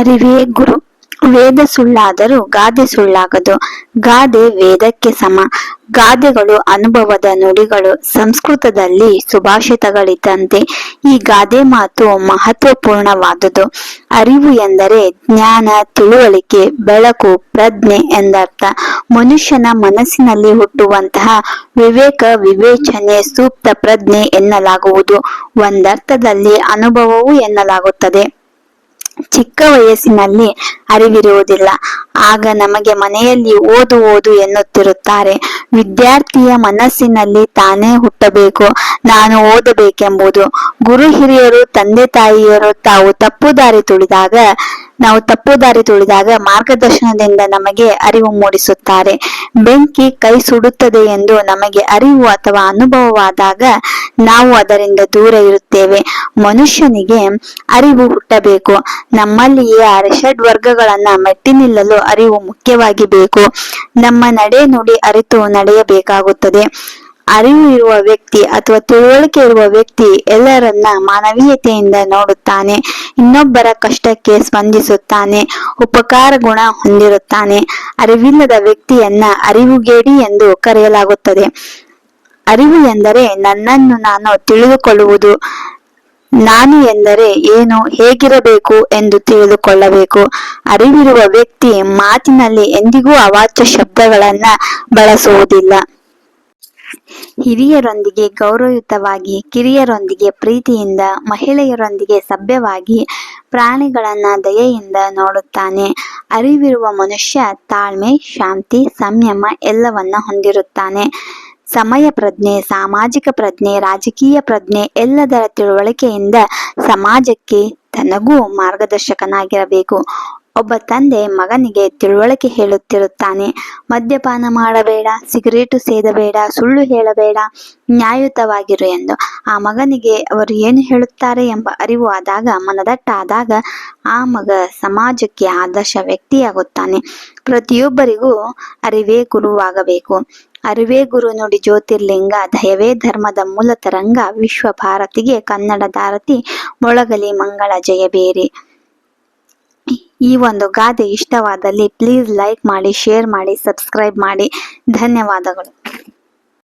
ಅರಿವೇ ಗುರು. ವೇದ ಸುಳ್ಳಾದರೂ ಗಾದೆ ಸುಳ್ಳಾಗದು. ಗಾದೆ ವೇದಕ್ಕೆ ಸಮ. ಗಾದೆಗಳು ಅನುಭವದ ನುಡಿಗಳು. ಸಂಸ್ಕೃತದಲ್ಲಿ ಸುಭಾಷಿತಗಳಿದ್ದಂತೆ ಈ ಗಾದೆ ಮಾತು ಮಹತ್ವಪೂರ್ಣವಾದುದು. ಅರಿವು ಎಂದರೆ ಜ್ಞಾನ, ತಿಳುವಳಿಕೆ, ಬೆಳಕು, ಪ್ರಜ್ಞೆ ಎಂದರ್ಥ. ಮನುಷ್ಯನ ಮನಸ್ಸಿನಲ್ಲಿ ಹುಟ್ಟುವಂತಹ ವಿವೇಕ, ವಿವೇಚನೆ, ಸೂಕ್ತ ಪ್ರಜ್ಞೆ ಎನ್ನಲಾಗುವುದು. ಒಂದರ್ಥದಲ್ಲಿ ಅನುಭವವು ಎನ್ನಲಾಗುತ್ತದೆ. ಚಿಕ್ಕ ವಯಸ್ಸಿನಲ್ಲಿ ಅರಿವಿರುವುದಿಲ್ಲ. ಆಗ ನಮಗೆ ಮನೆಯಲ್ಲಿ ಓದು ಓದು ಎನ್ನುತ್ತಿರುತ್ತಾರೆ. ವಿದ್ಯಾರ್ಥಿಯ ಮನಸ್ಸಿನಲ್ಲಿ ತಾನೇ ಹುಟ್ಟಬೇಕು, ನಾನು ಓದಬೇಕೆಂಬುದು. ಗುರು ಹಿರಿಯರು, ತಂದೆ ತಾಯಿಯರು ತಾವು ತಪ್ಪು ದಾರಿ ತುಳಿದಾಗ, ನಾವು ತಪ್ಪು ದಾರಿ ತುಳಿದಾಗ ಮಾರ್ಗದರ್ಶನದಿಂದ ನಮಗೆ ಅರಿವು ಮೂಡಿಸುತ್ತಾರೆ. ಬೆಂಕಿ ಕೈ ಸುಡುತ್ತದೆ ಎಂದು ನಮಗೆ ಅರಿವು ಅಥವಾ ಅನುಭವವಾದಾಗ ನಾವು ಅದರಿಂದ ದೂರ ಇರುತ್ತೇವೆ. ಮನುಷ್ಯನಿಗೆ ಅರಿವು ಹುಟ್ಟಬೇಕು. ನಮ್ಮಲ್ಲಿಯೇ ಅರಷಡ್ ವರ್ಗಗಳನ್ನ ಮೆಟ್ಟಿ ನಿಲ್ಲಲು ಅರಿವು ಮುಖ್ಯವಾಗಿ ಬೇಕು. ನಮ್ಮ ನಡೆ ನುಡಿ ಅರಿತು ನಡೆಯಬೇಕಾಗುತ್ತದೆ. ಅರಿವು ಇರುವ ವ್ಯಕ್ತಿ ಅಥವಾ ತಿಳುವಳಿಕೆ ಇರುವ ವ್ಯಕ್ತಿ ಎಲ್ಲರನ್ನ ಮಾನವೀಯತೆಯಿಂದ ನೋಡುತ್ತಾನೆ. ಇನ್ನೊಬ್ಬರ ಕಷ್ಟಕ್ಕೆ ಸ್ಪಂದಿಸುತ್ತಾನೆ. ಉಪಕಾರ ಗುಣ ಹೊಂದಿರುತ್ತಾನೆ. ಅರಿವಿಲ್ಲದ ವ್ಯಕ್ತಿಯನ್ನ ಅರಿವುಗೇಡಿ ಎಂದು ಕರೆಯಲಾಗುತ್ತದೆ. ಅರಿವು ಎಂದರೆ ನನ್ನನ್ನು ನಾನು ತಿಳಿದುಕೊಳ್ಳುವುದು. ನಾನು ಎಂದರೆ ಏನು, ಹೇಗಿರಬೇಕು ಎಂದು ತಿಳಿದುಕೊಳ್ಳಬೇಕು. ಅರಿವಿರುವ ವ್ಯಕ್ತಿ ಮಾತಿನಲ್ಲಿ ಎಂದಿಗೂ ಅವಾಚ್ಯ ಶಬ್ದಗಳನ್ನ ಬಳಸುವುದಿಲ್ಲ. ಹಿರಿಯರೊಂದಿಗೆ ಗೌರವಯುತವಾಗಿ, ಕಿರಿಯರೊಂದಿಗೆ ಪ್ರೀತಿಯಿಂದ, ಮಹಿಳೆಯರೊಂದಿಗೆ ಸಭ್ಯವಾಗಿ ಪ್ರಾಣಿಗಳನ್ನ ದಯೆಯಿಂದ ನೋಡುತ್ತಾನೆ. ಅರಿವಿರುವ ಮನುಷ್ಯ ತಾಳ್ಮೆ, ಶಾಂತಿ, ಸಂಯಮ ಎಲ್ಲವನ್ನ ಹೊಂದಿರುತ್ತಾನೆ. ಸಮಯ ಪ್ರಜ್ಞೆ, ಸಾಮಾಜಿಕ ಪ್ರಜ್ಞೆ, ರಾಜಕೀಯ ಪ್ರಜ್ಞೆ ಎಲ್ಲದರ ತಿಳುವಳಿಕೆಯಿಂದ ಸಮಾಜಕ್ಕೆ ತನಗೂ ಮಾರ್ಗದರ್ಶಕನಾಗಿರಬೇಕು. ಒಬ್ಬ ತಂದೆ ಮಗನಿಗೆ ತಿಳುವಳಿಕೆ ಹೇಳುತ್ತಿರುತ್ತಾನೆ. ಮದ್ಯಪಾನ ಮಾಡಬೇಡ, ಸಿಗರೇಟು ಸೇದಬೇಡ, ಸುಳ್ಳು ಹೇಳಬೇಡ, ನ್ಯಾಯಯುತವಾಗಿರು ಎಂದು. ಆ ಮಗನಿಗೆ ಅವರು ಏನು ಹೇಳುತ್ತಾರೆ ಎಂಬ ಅರಿವು ಆದಾಗ, ಮನದಟ್ಟಾದಾಗ ಆ ಮಗ ಸಮಾಜಕ್ಕೆ ಆದರ್ಶ ವ್ಯಕ್ತಿಯಾಗುತ್ತಾನೆ. ಪ್ರತಿಯೊಬ್ಬರಿಗೂ ಅರಿವೇ ಗುರುವಾಗಬೇಕು. ಅರಿವೇ ಗುರು ನುಡಿ ಜ್ಯೋತಿರ್ಲಿಂಗ, ದಯವೇ ಧರ್ಮದ ಮೂಲ ತರಂಗ, ವಿಶ್ವ ಭಾರತಿಗೆ ಕನ್ನಡ ಧಾರತಿ, ಮೊಳಗಲಿ ಮಂಗಳ ಜಯಬೇರಿ ಈ ಒಂದು ಗಾದೆ ಇಷ್ಟವಾದಲ್ಲಿ ಪ್ಲೀಸ್ ಲೈಕ್ ಮಾಡಿ ಶೇರ್ ಮಾಡಿ ಸಬ್ಸ್ಕ್ರೈಬ್ ಮಾಡಿ. ಧನ್ಯವಾದಗಳು.